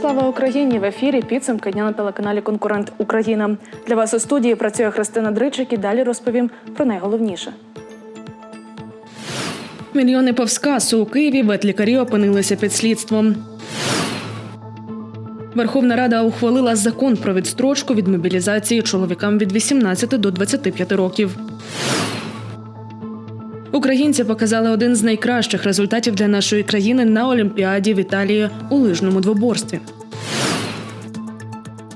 Слава Україні! В ефірі підсумки дня на телеканалі Конкурент Україна. Для вас у студії працює Христина Дричик і далі розповім про найголовніше. Мільйони повскасу у Києві ветлікарі опинилися під слідством. Верховна Рада ухвалила закон про відстрочку від мобілізації чоловікам від 18 до 25 років. Українці показали один з найкращих результатів для нашої країни на Олімпіаді в Італії у лижному двоборстві.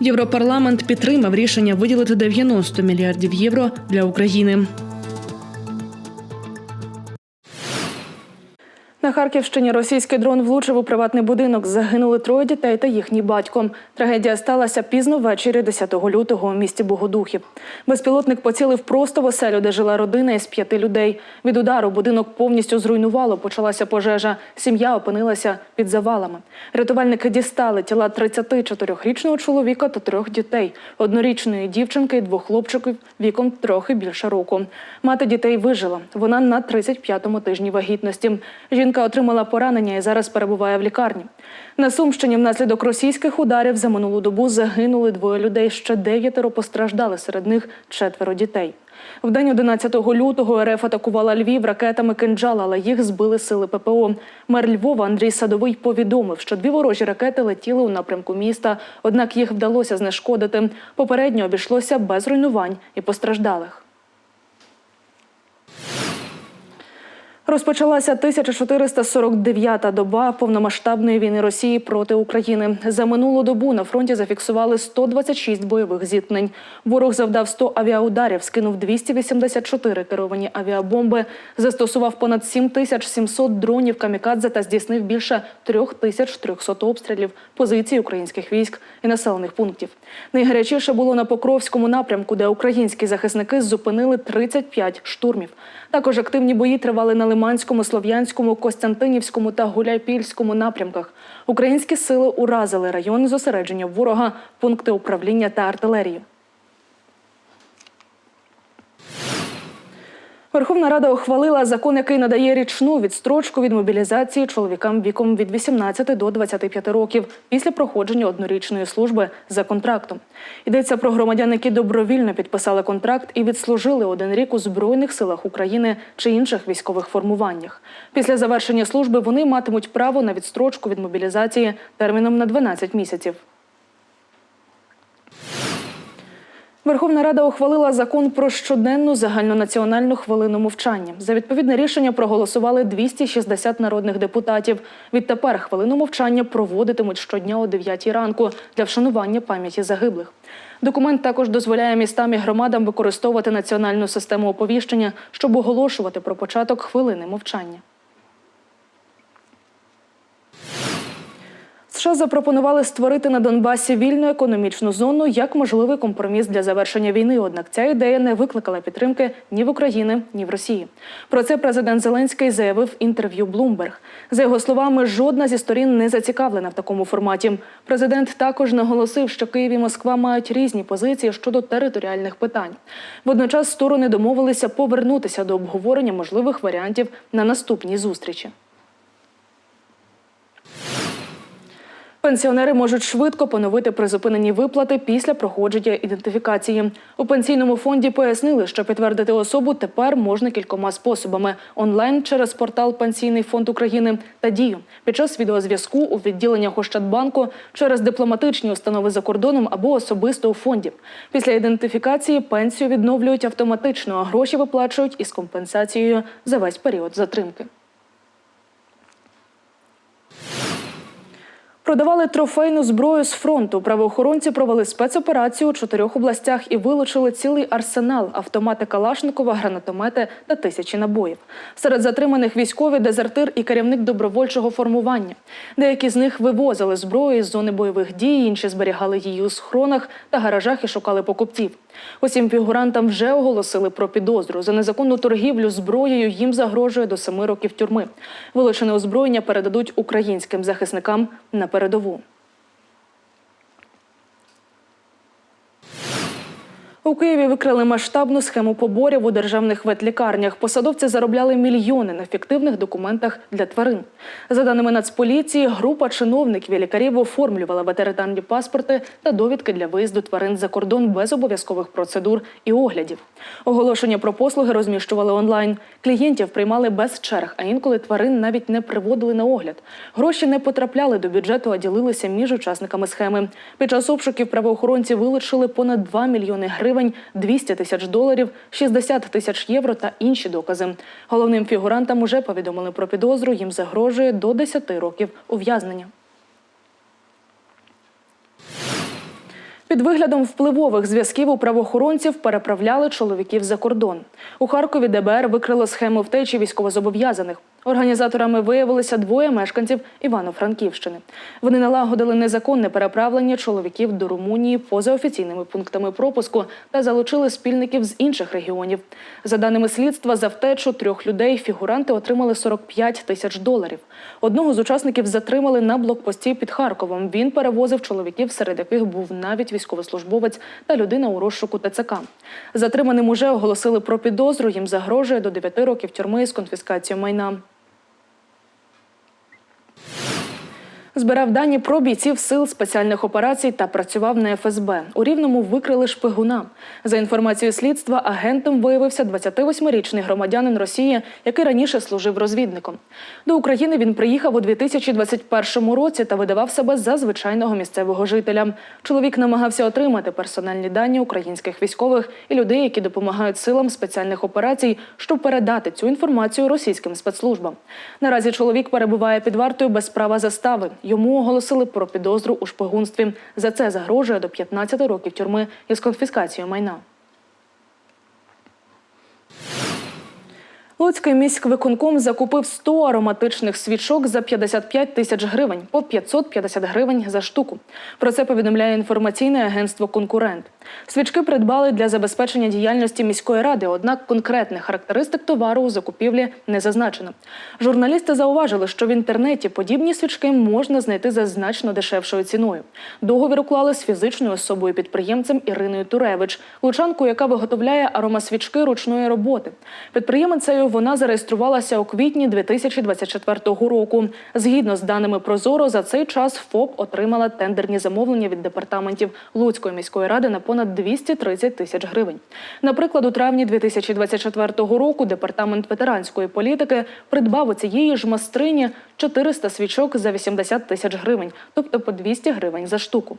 Європарламент підтримав рішення виділити 90 мільярдів євро для України. На Харківщині російський дрон влучив у приватний будинок. Загинули троє дітей та їхній батько. Трагедія сталася пізно ввечері 10 лютого у місті Богодухів. Безпілотник поцілив просто в оселю, де жила родина із п'яти людей. Від удару будинок повністю зруйнувало. Почалася пожежа. Сім'я опинилася під завалами. Рятувальники дістали тіла 34-річного чоловіка та трьох дітей: однорічної дівчинки і двох хлопчиків віком трохи більше року. Мати дітей вижила. Вона на 35-му тижні вагітності. Жінка отримала поранення і зараз перебуває в лікарні. На Сумщині внаслідок російських ударів за минулу добу загинули двоє людей. Ще дев'ятеро постраждали, серед них четверо дітей. В день 11 лютого РФ атакувала Львів ракетами «Кинджал», але їх збили сили ППО. Мер Львова Андрій Садовий повідомив, що дві ворожі ракети летіли у напрямку міста, однак їх вдалося знешкодити. Попередньо обійшлося без руйнувань і постраждалих. Розпочалася 1449-та доба повномасштабної війни Росії проти України. За минулу добу на фронті зафіксували 126 бойових зіткнень. Ворог завдав 100 авіаударів, скинув 284 керовані авіабомби, застосував понад 7700 дронів камікадзе та здійснив більше 3300 обстрілів позицій українських військ і населених пунктів. Найгарячіше було на Покровському напрямку, де українські захисники зупинили 35 штурмів. Також активні бої тривали на Лиманському, Слов'янському, Костянтинівському та Гуляйпільському напрямках. Українські сили уразили райони зосередження ворога, пункти управління та артилерії. Верховна Рада ухвалила закон, який надає річну відстрочку від мобілізації чоловікам віком від 18 до 25 років після проходження однорічної служби за контрактом. Йдеться про громадян, які добровільно підписали контракт і відслужили один рік у Збройних силах України чи інших військових формуваннях. Після завершення служби вони матимуть право на відстрочку від мобілізації терміном на 12 місяців. Верховна Рада ухвалила закон про щоденну загальнонаціональну хвилину мовчання. За відповідне рішення проголосували 260 народних депутатів. Відтепер хвилину мовчання проводитимуть щодня о 9 ранку для вшанування пам'яті загиблих. Документ також дозволяє містам і громадам використовувати національну систему оповіщення, щоб оголошувати про початок хвилини мовчання. США запропонували створити на Донбасі вільну економічну зону як можливий компроміс для завершення війни. Однак ця ідея не викликала підтримки ні в Україні, ні в Росії. Про це президент Зеленський заявив інтерв'ю Bloomberg. За його словами, жодна зі сторін не зацікавлена в такому форматі. Президент також наголосив, що Київ і Москва мають різні позиції щодо територіальних питань. Водночас сторони домовилися повернутися до обговорення можливих варіантів на наступній зустрічі. Пенсіонери можуть швидко поновити призупинені виплати після проходження ідентифікації. У пенсійному фонді пояснили, що підтвердити особу тепер можна кількома способами: онлайн через портал Пенсійний фонд України та дію під час відеозв'язку у відділеннях Ощадбанку через дипломатичні установи за кордоном або особисто у фонді. Після ідентифікації пенсію відновлюють автоматично, а гроші виплачують із компенсацією за весь період затримки. Продавали трофейну зброю з фронту. Правоохоронці провели спецоперацію у чотирьох областях і вилучили цілий арсенал автомати Калашникова, гранатомети та тисячі набоїв. Серед затриманих військові дезертир і керівник добровольчого формування. Деякі з них вивозили зброю із зони бойових дій, інші зберігали її у схронах та гаражах і шукали покупців. Усім фігурантам вже оголосили про підозру. За незаконну торгівлю зброєю їм загрожує до семи років тюрми. Вилучене озброєння передадуть українським захисникам на передову. У Києві викрили масштабну схему поборів у державних ветлікарнях. Посадовці заробляли мільйони на фіктивних документах для тварин. За даними Нацполіції, група чиновників і лікарів оформлювала ветеринарні паспорти та довідки для виїзду тварин за кордон без обов'язкових процедур і оглядів. Оголошення про послуги розміщували онлайн. Клієнтів приймали без черг, а інколи тварин навіть не приводили на огляд. Гроші не потрапляли до бюджету, а ділилися між учасниками схеми. Під час обшуків правоохоронці вилучили понад 2 мільйони гривень, 200 тисяч доларів, 60 тисяч євро та інші докази. Головним фігурантам уже повідомили про підозру. Їм загрожує до 10 років ув'язнення. Під виглядом впливових зв'язків у правоохоронців переправляли чоловіків за кордон. У Харкові ДБР викрило схему втечі військовозобов'язаних. Організаторами виявилися двоє мешканців Івано-Франківщини. Вони налагодили незаконне переправлення чоловіків до Румунії поза офіційними пунктами пропуску та залучили спільників з інших регіонів. За даними слідства, за втечу трьох людей фігуранти отримали 45 тисяч доларів. Одного з учасників затримали на блокпості під Харковом. Він перевозив чоловіків, серед яких був навіть військовослужбовець та людина у розшуку ТЦК. Затриманим уже оголосили про підозру. Їм загрожує до 9 років тюрми з конфіскацією майна. Збирав дані про бійців сил спеціальних операцій та працював на ФСБ. У Рівному викрили шпигуна. За інформацією слідства, агентом виявився 28-річний громадянин Росії, який раніше служив розвідником. До України він приїхав у 2021 році та видавав себе за звичайного місцевого жителя. Чоловік намагався отримати персональні дані українських військових і людей, які допомагають силам спеціальних операцій, щоб передати цю інформацію російським спецслужбам. Наразі чоловік перебуває під вартою без права застави. Йому оголосили про підозру у шпигунстві. За це загрожує до 15 років тюрми із конфіскацією майна. Луцький міськвиконком закупив 100 ароматичних свічок за 55 тисяч гривень по 550 гривень за штуку. Про це повідомляє інформаційне агентство Конкурент. Свічки придбали для забезпечення діяльності міської ради, однак конкретних характеристик товару у закупівлі не зазначено. Журналісти зауважили, що в інтернеті подібні свічки можна знайти за значно дешевшою ціною. Договір уклали з фізичною особою підприємцем Іриною Туревич, лучанкою, яка виготовляє аромасвічки ручної роботи. Підприємицею вона зареєструвалася у квітні 2024 року. Згідно з даними Прозоро, за цей час ФОП отримала тендерні замовлення від департаментів Луцької міської ради на понад 230 тисяч гривень. Наприклад, у травні 2024 року департамент ветеранської політики придбав у цієї ж майстрині 400 свічок за 80 тисяч гривень, тобто по 200 гривень за штуку.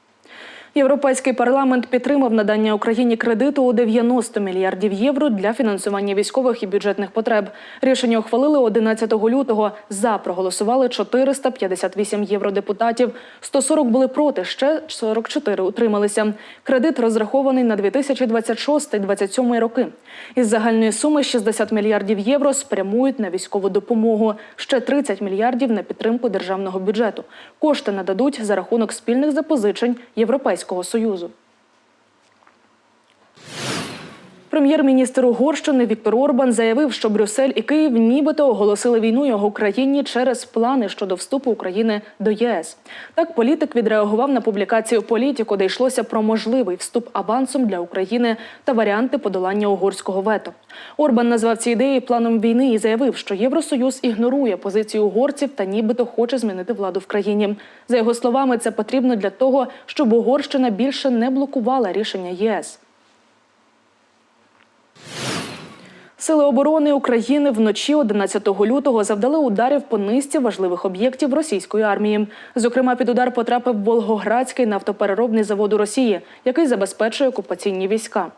Європейський парламент підтримав надання Україні кредиту у 90 мільярдів євро для фінансування військових і бюджетних потреб. Рішення ухвалили 11 лютого. За проголосували 458 євродепутатів. 140 були проти, ще 44 утрималися. Кредит розрахований на 2026-2027 роки. Із загальної суми 60 мільярдів євро спрямують на військову допомогу. Ще 30 мільярдів на підтримку державного бюджету. Кошти нададуть за рахунок спільних запозичень Європейського союзу. Прем'єр-міністр Угорщини Віктор Орбан заявив, що Брюссель і Київ нібито оголосили війну його країні через плани щодо вступу України до ЄС. Так політик відреагував на публікацію політику, де йшлося про можливий вступ авансом для України та варіанти подолання угорського вето. Орбан назвав ці ідеї планом війни і заявив, що Євросоюз ігнорує позицію угорців та нібито хоче змінити владу в країні. За його словами, це потрібно для того, щоб Угорщина більше не блокувала рішення ЄС. Сили оборони України вночі 11 лютого завдали ударів по низці важливих об'єктів російської армії. Зокрема, під удар потрапив Волгоградський нафтопереробний завод у Росії, який забезпечує окупаційні війська.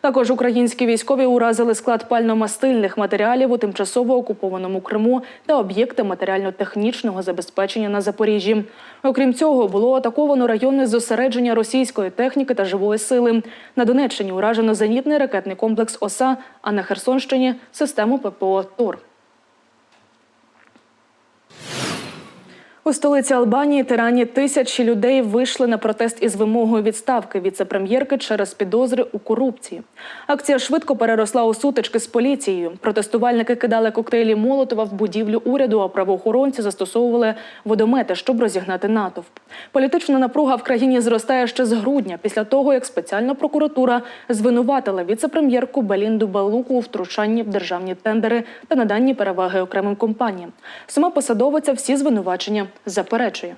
Також українські військові уразили склад пально-мастильних матеріалів у тимчасово окупованому Криму та об'єкти матеріально-технічного забезпечення на Запоріжжі. Окрім цього, було атаковано районне зосередження російської техніки та живої сили. На Донеччині уражено зенітний ракетний комплекс ОСА, а на Херсонщині систему ППО ТОР. У столиці Албанії Тирані тисячі людей вийшли на протест із вимогою відставки віце-прем'єрки через підозри у корупції. Акція швидко переросла у сутички з поліцією. Протестувальники кидали коктейлі Молотова в будівлю уряду, а правоохоронці застосовували водомети, щоб розігнати натовп. Політична напруга в країні зростає ще з грудня, після того як спеціальна прокуратура звинуватила віце-прем'єрку Белінду Балуку у втручанні в державні тендери та наданні переваги окремим компаніям. Сама посадовиця всі звинувачення заперечує.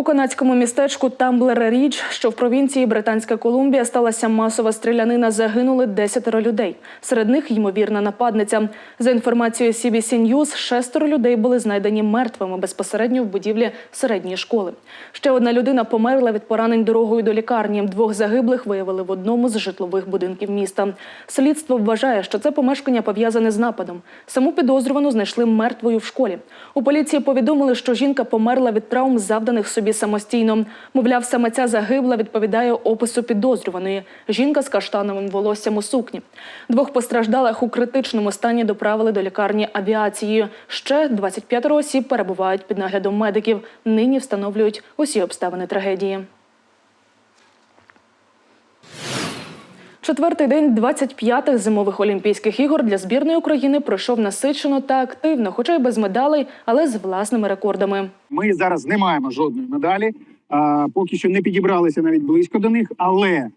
У канадському містечку Тамблер Річ, що в провінції Британська Колумбія, сталася масова стрілянина. Загинули десятеро людей. Серед них ймовірна нападниця. За інформацією CBC News, шестеро людей були знайдені мертвими безпосередньо в будівлі середньої школи. Ще одна людина померла від поранень дорогою до лікарні. Двох загиблих виявили в одному з житлових будинків міста. Слідство вважає, що це помешкання пов'язане з нападом. Саму підозрювану знайшли мертвою в школі. У поліції повідомили, що жінка померла від травм, завданих собі самостійно. Мовляв, саме ця загибла відповідає опису підозрюваної. Жінка з каштановим волоссям у сукні. Двох постраждалих у критичному стані доправили до лікарні авіації. Ще 25 осіб перебувають під наглядом медиків. Нині встановлюють усі обставини трагедії. Четвертий день 25-х зимових Олімпійських ігор для збірної України пройшов насичено та активно, хоча й без медалей, але з власними рекордами. Ми зараз не маємо жодної медалі. А, поки що не підібралися навіть близько до них, але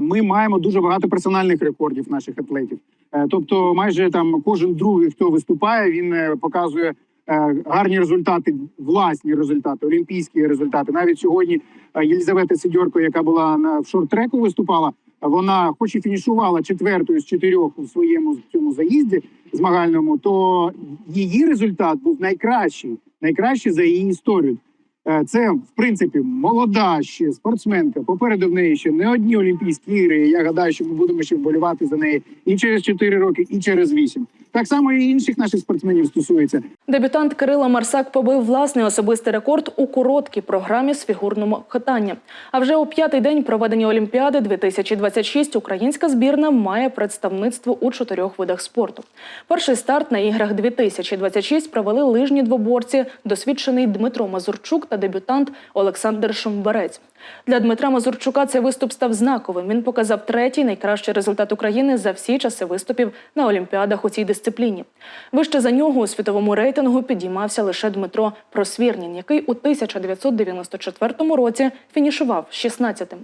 ми маємо дуже багато персональних рекордів наших атлетів. Е, тобто, майже там кожен другий, хто виступає, він е, показує е, гарні результати, власні результати, олімпійські результати. Навіть сьогодні Єлізавета Сидьорко, яка була на в шорт-треку, виступала. Вона, хоч і фінішувала четвертою з чотирьох у своєму цьому заїзді змагальному, то її результат був найкращий, найкращий за її історію. Е, Це в принципі молода ще спортсменка. Попереду в неї ще не одні Олімпійські ігри. Я гадаю, що ми будемо ще вболівати за неї і через 4 роки, і через 8. Так само і інших наших спортсменів стосується. Дебютант Кирила Марсак побив власний особистий рекорд у короткій програмі з фігурного катання. А вже у п'ятий день проведення Олімпіади 2026 українська збірна має представництво у чотирьох видах спорту. Перший старт на іграх 2026 провели лижні двоборці, досвідчений Дмитро Мазурчук та дебютант Олександр Шумберець. Для Дмитра Мазурчука цей виступ став знаковим. Він показав третій найкращий результат України за всі часи виступів на Олімпіадах у цій дисципліні. Вище за нього у світовому рейтингу підіймався лише Дмитро Просвірнін, який у 1994 році фінішував 16-тим.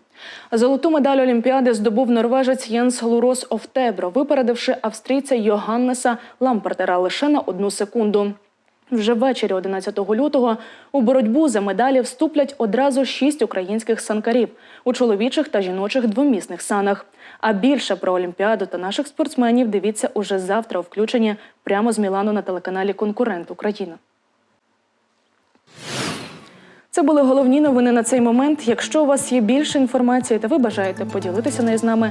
Золоту медаль Олімпіади здобув норвежець Єнс Лурос Офтебро, випередивши австрійця Йоганнеса Лампертера лише на одну секунду. Вже ввечері 11 лютого у боротьбу за медалі вступлять одразу шість українських санкарів у чоловічих та жіночих двомісних санах. А більше про Олімпіаду та наших спортсменів дивіться уже завтра у включенні прямо з Мілану на телеканалі Конкурент Україна. Це були головні новини на цей момент. Якщо у вас є більше інформації та ви бажаєте поділитися нею з нами,